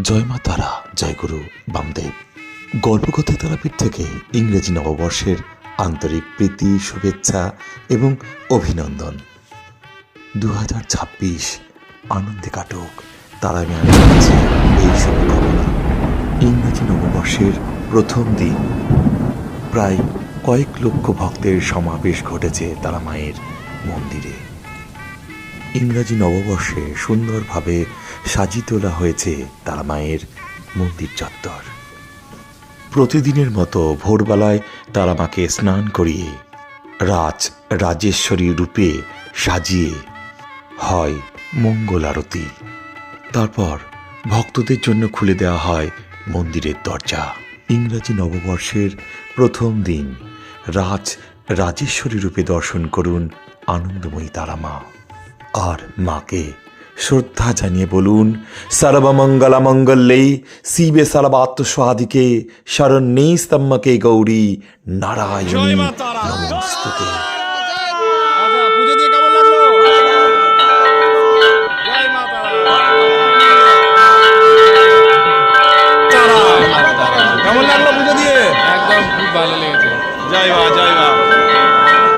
জয় মা তারা, জয় গুরু, বামদেব। গল্পকথা তারাপীঠ থেকে ইংরেজি নববর্ষের আন্তরিক প্রীতি, শুভেচ্ছা এবং অভিনন্দন। দু হাজার ছাব্বিশ আনন্দে কাটুক তারা কাছে এই শুভকামনা। ইংরেজি নববর্ষের প্রথম দিন। প্রায় কয়েক লক্ষ ভক্তের সমাবেশ ঘটেছে তারা মায়ের মন্দিরে। ইংরাজি নববর্ষে সুন্দরভাবে সাজিয়ে তোলা হয়েছে তারা মায়ের মন্দির চত্বর। প্রতিদিনের মতো ভোরবেলায় তারা মাকে স্নান করিয়ে রাজ রাজেশ্বরী রূপে সাজিয়ে হয় মঙ্গল আরতি। তারপর ভক্তদের জন্য খুলে দেওয়া হয় মন্দিরের দরজা। ইংরাজি নববর্ষের প্রথম দিন রাজ রাজেশ্বরী রূপে দর্শন করুন আনন্দময়ী তারা মা। আর মাকে শ্রদ্ধা জানিয়ে বলুন সর্বমঙ্গলা মঙ্গলে শিবে সর্বাত্মস্বাদিকে শরণ্যে স্তম্ভকে গৌরী নারায়ণ। জয় মা জয় মা।